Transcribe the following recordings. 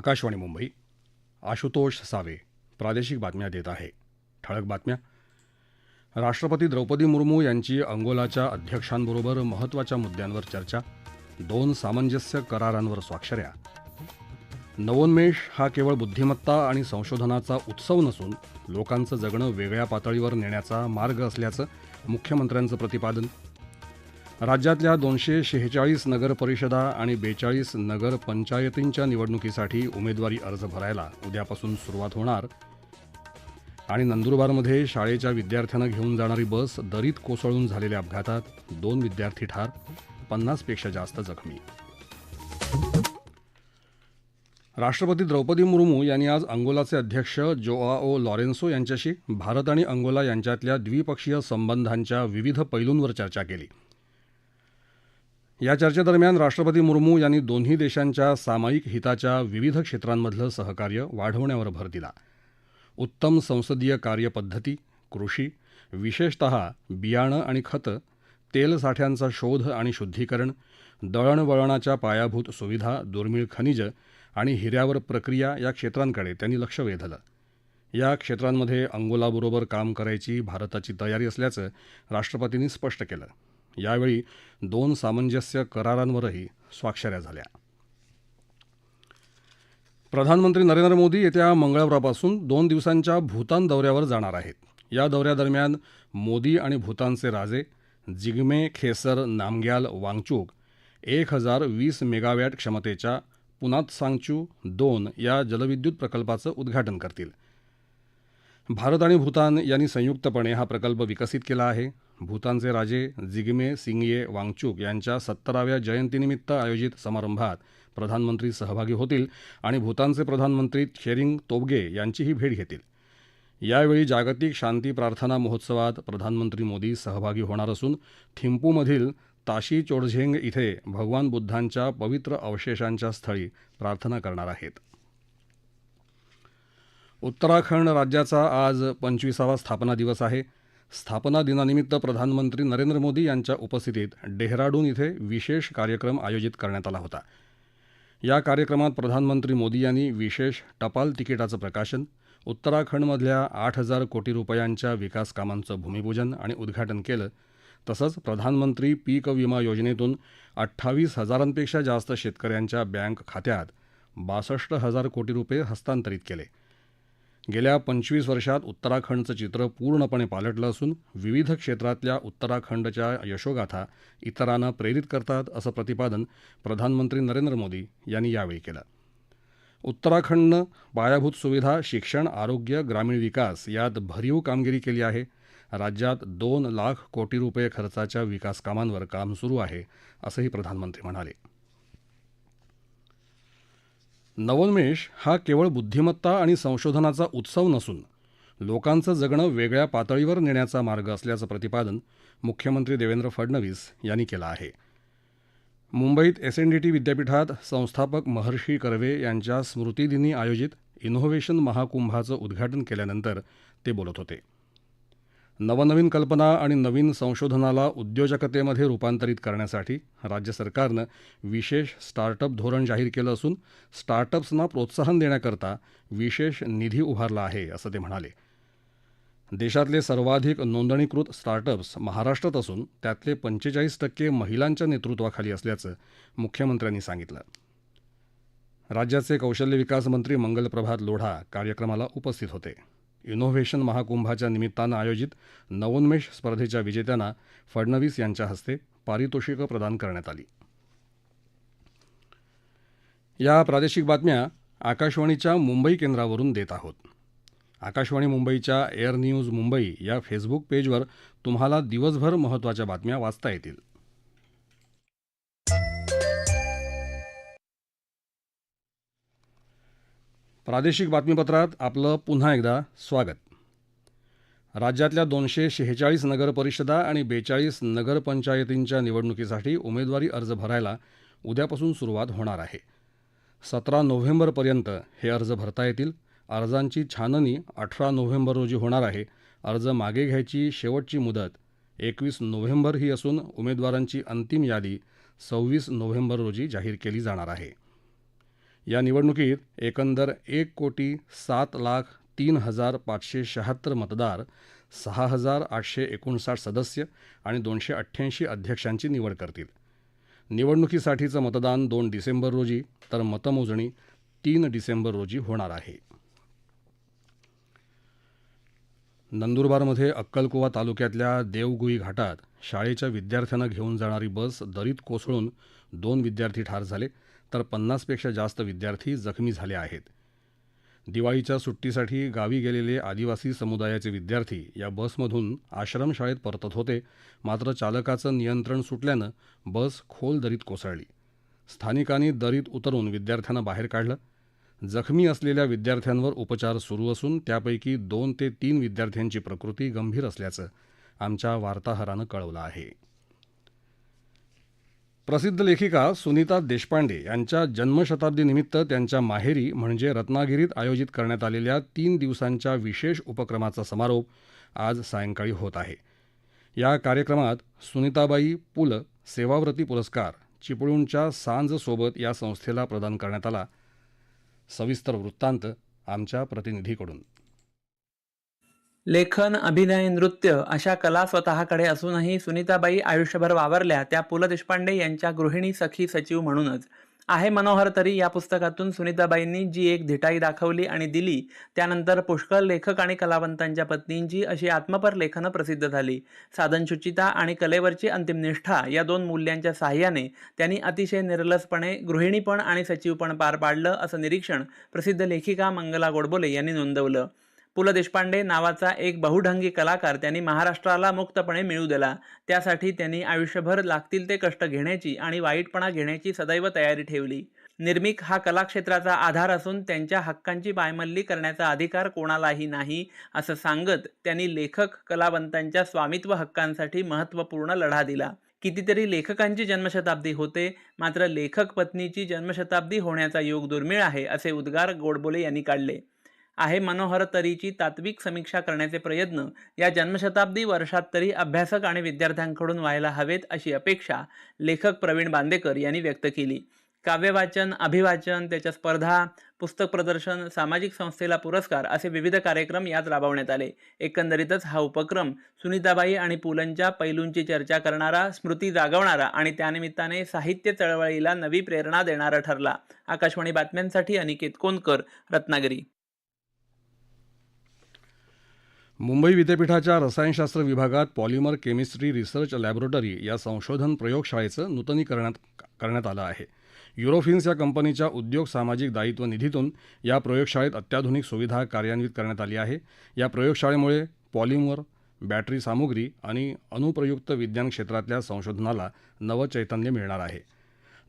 Akashvani Mumbai Ashutosh save प्रादेशिक बातम्या देत आहे. ठळक बातम्या. राष्ट्रपती द्रौपदी मुर्मू यांची अंगोलाच्या अध्यक्षांबरोबर महत्त्वाच्या मुद्द्यांवर चर्चा. दोन सामंजस्य करारांवर स्वाक्षऱ्या. नवोन्मेष हा केवळ बुद्धिमत्ता आणि संशोधनाचा उत्सव नसून लोकांचं जगणं वेगळ्या पातळीवर नेण्याचा मार्ग असल्याचं मुख्यमंत्र्यांचं प्रतिपादन. राज्यातल्या दोनशे शेहेचाळीस नगरपरिषदा आणि बेचाळीस नगरपंचायतींच्या निवडणुकीसाठी उमेदवारी अर्ज भरायला उद्यापासून सुरुवात होणार. आणि नंदुरबारमध्ये शाळेच्या विद्यार्थ्यांना घेऊन जाणारी बस दरीत कोसळून झालेल्या अपघातात दोन विद्यार्थी ठार पन्नासपेक्षा जास्त जखमी. राष्ट्रपती द्रौपदी मुर्मू यांनी आज अंगोलाचे अध्यक्ष जोआओ लॉरेन्सो यांच्याशी भारत आणि अंगोला यांच्यातल्या द्विपक्षीय संबंधांच्या विविध पैलूंवर चर्चा केली. या चर्चेदरम्यान राष्ट्रपती मुर्मू यांनी दोन्ही देशांच्या सामायिक हिताच्या विविध क्षेत्रांमधलं सहकार्य वाढवण्यावर भर दिला. उत्तम संसदीय कार्यपद्धती कृषी विशेषत बियाणं आणि खतं तेल साठ्यांचा शोध आणि शुद्धीकरण दळणवळणाच्या पायाभूत सुविधा दुर्मिळ खनिज आणि हिऱ्यावर प्रक्रिया या क्षेत्रांकडे त्यांनी लक्ष वेधलं. या क्षेत्रांमध्ये अंगोलाबरोबर काम करायची भारताची तयारी असल्याचं राष्ट्रपतींनी स्पष्ट केलं. यावेळी दोन सामंजस्य करारांवरही स्वाक्षऱ्या झाल्या. प्रधानमंत्री नरेंद्र मोदी येत्या मंगळवारपासून दोन दिवसांच्या भूतान दौऱ्यावर जाणार आहेत. या दौऱ्यादरम्यान मोदी आणि भूतानचे राजे जिग्मे खेसर नामग्याल वांगचूक एक हजार वीस मेगावॅट क्षमतेच्या पुनातसांगचू दोन या जलविद्युत प्रकल्पाचं उद्घाटन करतील. भारत आणि भूतान यांनी संयुक्तपणे हा प्रकल्प विकसित केला आहे. भूतानचे राजे जिग्मे सिंगये वांगचूक यांच्या सत्तराव्या जयंतीनिमित्त आयोजित समारंभात प्रधानमंत्री सहभागी होतील आणि भूतानचे प्रधानमंत्री शेरिंग तोबगे यांचीही भेट घेतील. यावेळी जागतिक शांती प्रार्थना महोत्सवात प्रधानमंत्री मोदी सहभागी होणार असून थिंपूमधील ताशी चोडझेंग इथे भगवान बुद्धांच्या पवित्र अवशेषांच्या स्थळी प्रार्थना करणार आहेत. उत्तराखंड राज्याचा आज पंचवीसावा स्थापना दिवस आहे. स्थापना दिनानिमित्त प्रधानमंत्री नरेंद्र मोदी यांच्या उपस्थितीत डेहराडून इथे विशेष कार्यक्रम आयोजित करण्यात आला होता. या कार्यक्रमात प्रधानमंत्री मोदी यांनी विशेष टपाल तिकिटाचं प्रकाशन उत्तराखंडमधल्या आठ हजार कोटी रुपयांच्या विकास कामांचं भूमिपूजन आणि उद्घाटन केलं तसंच प्रधानमंत्री पीक विमा योजनेतून अठ्ठावीस हजारांपेक्षा जास्त शेतकऱ्यांच्या बँक खात्यात बासष्ट हजार कोटी रुपये हस्तांतरित केले. गेल्या पंचवीस वर्षात उत्तराखंडचं चित्र पूर्णपणे पालटलं असून विविध क्षेत्रातल्या उत्तराखंडच्या यशोगाथा इतरांना प्रेरित करतात असं प्रतिपादन प्रधानमंत्री नरेंद्र मोदी यांनी यावेळी केलं. उत्तराखंडनं पायाभूत सुविधा शिक्षण आरोग्य ग्रामीण विकास यात भरीव कामगिरी केली आहे. राज्यात दोन लाख कोटी रुपये खर्चाच्या विकास कामांवर काम सुरू आहे असंही प्रधानमंत्री म्हणाले. नवोन्मेष हा केवळ बुद्धिमत्ता आणि संशोधनाचा उत्सव नसून लोकांचं जगणं वेगळ्या पातळीवर नेण्याचा मार्ग असल्याचं प्रतिपादन मुख्यमंत्री देवेंद्र फडणवीस यांनी केलं आहे. मुंबईत एस एन डी टी विद्यापीठात संस्थापक महर्षी कर्वे यांच्या स्मृतिदिनी आयोजित इनोव्हेशन महाकुंभाचं उद्घाटन केल्यानंतर ते बोलत होते. नवनवीन कल्पना आणि नवीन संशोधनाला उद्योजकतेमध्ये रूपांतरित करण्यासाठी राज्य सरकारनं विशेष स्टार्टअप धोरण जाहीर केलं असून स्टार्टअप्सना प्रोत्साहन देण्याकरता विशेष निधी उभारला आहे असं ते म्हणाले. देशातले सर्वाधिक नोंदणीकृत स्टार्टअप्स महाराष्ट्रात असून त्यातले पंचेचाळीस टक्के महिलांच्या नेतृत्वाखाली असल्याचं मुख्यमंत्र्यांनी सांगितलं. राज्याचे कौशल्य विकास मंत्री मंगलप्रभात लोढा कार्यक्रमाला उपस्थित होते. इनोव्हेशन महाकुंभाच्या निमित्तानं आयोजित नवोन्मेष स्पर्धेच्या विजेत्यांना फडणवीस यांच्या हस्ते पारितोषिकं प्रदान करण्यात आली. या प्रादेशिक बातम्या आकाशवाणीच्या मुंबई केंद्रावरून देत आहोत. आकाशवाणी मुंबईच्या एअर न्यूज मुंबई या फेसबुक पेजवर तुम्हाला दिवसभर महत्त्वाच्या बातम्या वाचता येतील. प्रादेशिक बातमीपत्रात आपलं पुन्हा एकदा स्वागत. राज्यातल्या दोनशे शेहेचाळीस नगरपरिषदा आणि बेचाळीस नगरपंचायतींच्या निवडणुकीसाठी उमेदवारी अर्ज भरायला उद्यापासून सुरुवात होणार आहे. सतरा नोव्हेंबरपर्यंत हे अर्ज भरता येतील. अर्जांची छाननी अठरा नोव्हेंबर रोजी होणार आहे. अर्ज मागे घ्यायची शेवटची मुदत एकवीस नोव्हेंबर ही असून उमेदवारांची अंतिम यादी सव्वीस नोव्हेंबर रोजी जाहीर केली जाणार आहे. या निवडणुकीत एकंदर एक कोटी सात लाख तीन हजार पाचशे शहात्तर मतदार सहा हजार आठशे एकोणसाठ सदस्य आणि दोनशे अठ्ठ्याऐंशी अध्यक्षांची निवड करतील. निवडणुकीसाठीचं मतदान दोन डिसेंबर रोजी तर मतमोजणी तीन डिसेंबर रोजी होणार आहे. नंदुरबारमध्ये अक्कलकुवा तालुक्यातल्या देवगुई घाटात शाळेच्या विद्यार्थ्यांना घेऊन जाणारी बस दरीत कोसळून दोन विद्यार्थी ठार झाले. तर पन्नासपेक्षा जास्त विद्यार्थी जखमी झाले आहेत. दिवाळीच्या सुट्टीसाठी गावी गेलेले आदिवासी समुदायाचे विद्यार्थी या बसमधून आश्रमशाळेत परतत होते. मात्र चालकाचं नियंत्रण सुटल्यानं बस खोल दरीत कोसळली. स्थानिकांनी दरीत उतरून विद्यार्थ्यांना बाहेर काढलं. जखमी असलेल्या विद्यार्थ्यांवर उपचार सुरू असून त्यापैकी दोन ते तीन विद्यार्थ्यांची प्रकृती गंभीर असल्याचं आमच्या वार्ताहरानं कळवलं आहे. प्रसिद्ध लेखिका सुनीता देशपांडे यांच्या जन्मशताब्दीनिमित्त त्यांच्या माहेरी म्हणजे रत्नागिरीत आयोजित करण्यात आलेल्या तीन दिवसांच्या विशेष उपक्रमाचा समारोप आज सायंकाळी होत आहे. या कार्यक्रमात सुनीताबाई पुल सेवाव्रती पुरस्कार चिपळूणच्या सांजसोबत या संस्थेला प्रदान करण्यात आला. सविस्तर वृत्तांत आमच्या प्रतिनिधीकडून. लेखन अभिनय नृत्य अशा कला स्वतःकडे असूनही सुनीताबाई आयुष्यभर वावरल्या त्या पु ल देशपांडे यांच्या गृहिणी सखी सचिव म्हणूनच. आहे मनोहर तरी या पुस्तकातून सुनीताबाईंनी जी एक धिटाई दाखवली आणि दिली त्यानंतर पुष्कळ लेखक आणि कलावंतांच्या पत्नींची अशी आत्मपर लेखनं प्रसिद्ध झाली. साधनशुचिता आणि कलेवरची अंतिम निष्ठा या दोन मूल्यांच्या साह्याने त्यांनी अतिशय निर्लसपणे गृहिणीपण आणि सचिवपण पार पाडलं असं निरीक्षण प्रसिद्ध लेखिका मंगला गोडबोले यांनी नोंदवलं. पु ल देशपांडे नावाचा एक बहुढंगी कलाकार त्यांनी महाराष्ट्राला मुक्तपणे मिळू दिला. त्यासाठी त्यांनी आयुष्यभर लागतील ते कष्ट घेण्याची आणि वाईटपणा घेण्याची सदैव तयारी ठेवली. निर्मिक हा कलाक्षेत्राचा आधार असून त्यांच्या हक्कांची पायमल्ली करण्याचा अधिकार कोणालाही नाही असं सांगत त्यांनी लेखक कलावंतांच्या स्वामित्व हक्कांसाठी महत्त्वपूर्ण लढा दिला. कितीतरी लेखकांची जन्मशताब्दी होते मात्र लेखक पत्नीची जन्मशताब्दी होण्याचा योग दुर्मिळ आहे असे उद्गार गोडबोले यांनी काढले. आहे मनोहर तरीची तात्विक समीक्षा करण्याचे प्रयत्न. या जन्मशताब्दी वर्षात तरी अभ्यासक आणि विद्यार्थ्यांकडून व्हायला हवेत अशी अपेक्षा लेखक प्रवीण बांदेकर यांनी व्यक्त केली. काव्यवाचन अभिवाचन त्याच्या स्पर्धा पुस्तक प्रदर्शन सामाजिक संस्थेला पुरस्कार असे विविध कार्यक्रम यात राबवण्यात आले. एकंदरीतच हा उपक्रम सुनीताबाई आणि पुलंच्या पैलूंची चर्चा करणारा स्मृती जागवणारा आणि त्यानिमित्ताने साहित्य चळवळीला नवी प्रेरणा देणारा ठरला. आकाशवाणी बातम्यांसाठी अनिकेत कोनकर रत्नागिरी. मुंबई विद्यापीठाच्या रसायनशास्त्र विभागात पॉलिमर केमिस्ट्री रिसर्च लॅबोरेटरी या संशोधन प्रयोगशाळेचं नूतनीकरणात करण्यात आलं आहे. युरोफिन्स या कंपनीच्या उद्योग सामाजिक दायित्व निधीतून या प्रयोगशाळेत अत्याधुनिक सुविधा कार्यान्वित करण्यात आली आहे. या प्रयोगशाळेमुळे पॉलिमर बॅटरी सामुग्री आणि अनुप्रयुक्त विज्ञान क्षेत्रातल्या संशोधनाला नवचैतन्य मिळणार आहे.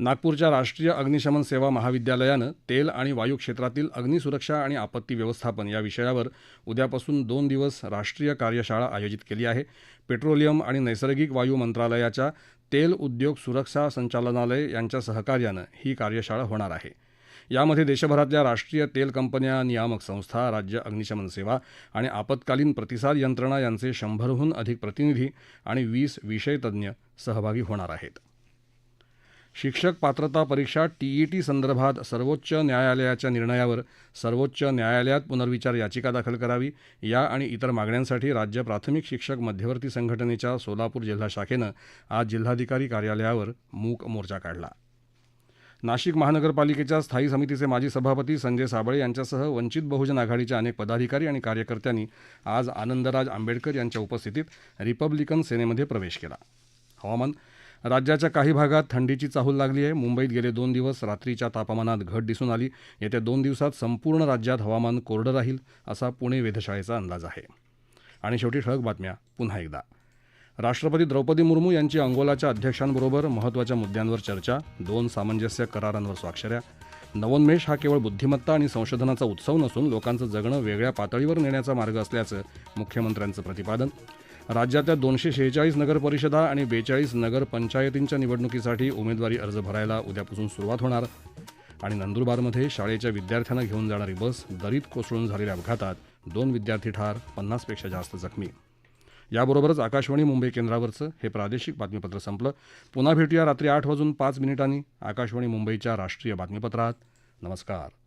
नागपूरच्या राष्ट्रीय अग्निशमन सेवा महाविद्यालयानं तेल आणि वायू क्षेत्रातील अग्निसुरक्षा आणि आपत्ती व्यवस्थापन या विषयावर उद्यापासून दोन दिवस राष्ट्रीय कार्यशाळा आयोजित केली आहे. पेट्रोलियम आणि नैसर्गिक वायू मंत्रालयाच्या तेल उद्योग सुरक्षा संचालनालय यांच्या सहकार्यानं ही कार्यशाळा होणार आहे. यामध्ये देशभरातल्या राष्ट्रीय तेल कंपन्या नियामक संस्था राज्य अग्निशमन सेवा आणि आपत्कालीन प्रतिसाद यंत्रणा यांचे शंभरहून अधिक प्रतिनिधी आणि वीस विषयतज्ञ सहभागी होणार आहेत. शिक्षक पात्रता परीक्षा टीईटी संदर्भात सर्वोच्च न्यायालयाच्या निर्णयावर सर्वोच्च न्यायालयात पुनर्विचार याचिका दाखल करावी. या आणि इतर मागण्यांसाठी राज्य प्राथमिक शिक्षक मध्यवर्ती संघटनेच्या सोलापूर जिल्हा शाखेनं आज जिल्हाधिकारी कार्यालयावर मूक मोर्चा काढला. नाशिक महानगरपालिकेच्या स्थायी समितीचे माजी सभापती संजय साबळे यांच्यासह वंचित बहुजन आघाडीच्या अनेक पदाधिकारी आणि कार्यकर्त्यांनी आज आनंदराज आंबेडकर यांच्या उपस्थितीत रिपब्लिकन सेनेमध्ये प्रवेश केला. हवामान राज्याच्या काही भागात थंडीची चाहूल लागली आहे. मुंबईत गेले दोन दिवस रात्रीच्या तापमानात घट दिसून आली. येत्या दोन दिवसात संपूर्ण राज्यात हवामान कोरडं राहील असा पुणे वेधशाळेचा अंदाज आहे. आणि शेवटी ठळक बातम्या पुन्हा एकदा. राष्ट्रपती द्रौपदी मुर्मू यांची अंगोलाच्या अध्यक्षांबरोबर महत्त्वाच्या मुद्द्यांवर चर्चा दोन सामंजस्य करारांवर स्वाक्षऱ्या. नवोन्मेष हा केवळ बुद्धिमत्ता आणि संशोधनाचा उत्सव नसून लोकांचं जगणं वेगळ्या पातळीवर नेण्याचा मार्ग असल्याचं मुख्यमंत्र्यांचं प्रतिपादन. राज्यातल्या दोनशे शेहेचाळीस नगरपरिषदा आणि बेचाळीस नगरपंचायतींच्या निवडणुकीसाठी उमेदवारी अर्ज भरायला उद्यापासून सुरुवात होणार. आणि नंदुरबारमध्ये शाळेच्या विद्यार्थ्यांना घेऊन जाणारी बस दरीत कोसळून झालेल्या अपघातात दोन विद्यार्थी ठार पन्नासपेक्षा जास्त जखमी. याबरोबरच आकाशवाणी मुंबई केंद्रावरचं हे प्रादेशिक बातमीपत्र संपलं. पुन्हा भेटूया रात्री आठ वाजून पाच मिनिटांनी. आकाशवाणी मुंबईच्या राष्ट्रीय बातमीपत्रात. नमस्कार.